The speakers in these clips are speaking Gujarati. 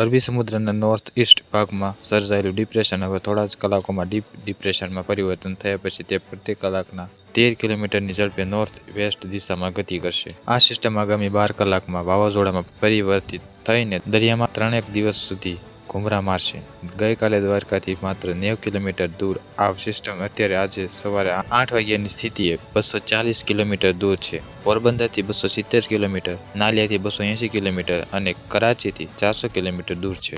અરબી સમુદ્રના નોર્થ ઇસ્ટ ભાગમાં સર્જાયેલું ડિપ્રેશન હવે થોડા જ કલાકોમાં ડીપ ડિપ્રેશનમાં પરિવર્તન થયા પછી તે પ્રતિ કલાકના તેર કિલોમીટરની ઝડપે નોર્થ વેસ્ટ દિશામાં ગતિ કરશે. આ સિસ્ટમ આગામી બાર કલાકમાં વાવાઝોડામાં પરિવર્તિત થઈને દરિયામાં ત્રણેક દિવસ સુધી ઘૂમરા મારશે. ગઈકાલે દ્વારકાથી માત્ર નેવ કિલોમીટર દૂર આ સિસ્ટમ અત્યારે આજે સવારે આઠ વાગ્યાની સ્થિતિએ બસો ચાલીસ કિલોમીટર દૂર છે. પોરબંદરથી બસો સિત્તેર કિલોમીટર, નાલિયાથી બસો એંસી કિલોમીટર અને કરાચીથી ચારસો કિલોમીટર દૂર છે.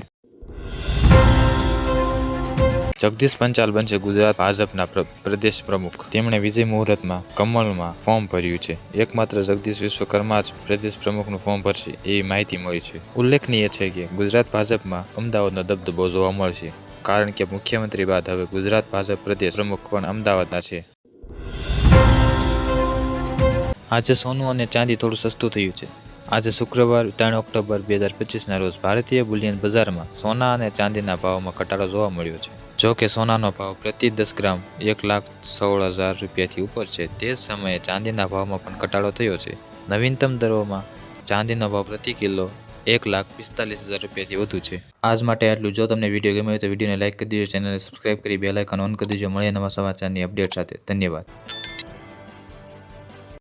જગદીશ પંચાલ બનશે ગુજરાત ભાજપના પ્રદેશ પ્રમુખ. તેમણે વિજય મુહૂર્તમાં કમલમાં ફોર્મ ભર્યું છે. એકમાત્ર જગદીશ વિશ્વકર્મા જ પ્રદેશ પ્રમુખનું ફોર્મ ભરશે એવી માહિતી મળી છે. ઉલ્લેખનીય છે કે ગુજરાત ભાજપમાં અમદાવાદનો દબદબો જોવા મળશે. કારણ કે મુખ્યમંત્રી બાદ હવે ગુજરાત ભાજપ પ્રદેશ પ્રમુખ પણ અમદાવાદના છે. આજે સોનું અને ચાંદી થોડું સસ્તું થયું છે. આજે શુક્રવાર ત્રણ ઓક્ટોબર બે હજાર પચીસના રોજ ભારતીય બુલિયન બજારમાં સોના અને ચાંદીના ભાવમાં ઘટાડો જોવા મળ્યો છે. જો કે સોનાનો ભાવ પ્રતિ દસ ગ્રામ એક લાખ સોળ હજાર રૂપિયાથી ઉપર છે, તે જ સમયે ચાંદીના ભાવમાં પણ ઘટાડો થયો છે. નવીનતમ દરોમાં ચાંદીનો ભાવ પ્રતિ કિલો એક લાખ પિસ્તાલીસ હજાર રૂપિયાથી વધુ છે. આજ માટે આટલું. જો તમને વીડિયો ગમ્યો તો વિડીયોને લાઇક કરી દેજો, ચેનલને સબસ્ક્રાઇબ કરી બે લાઇકન ઓન કરી દેજો. મળીએ નવા સમાચારની અપડેટ સાથે. ધન્યવાદ.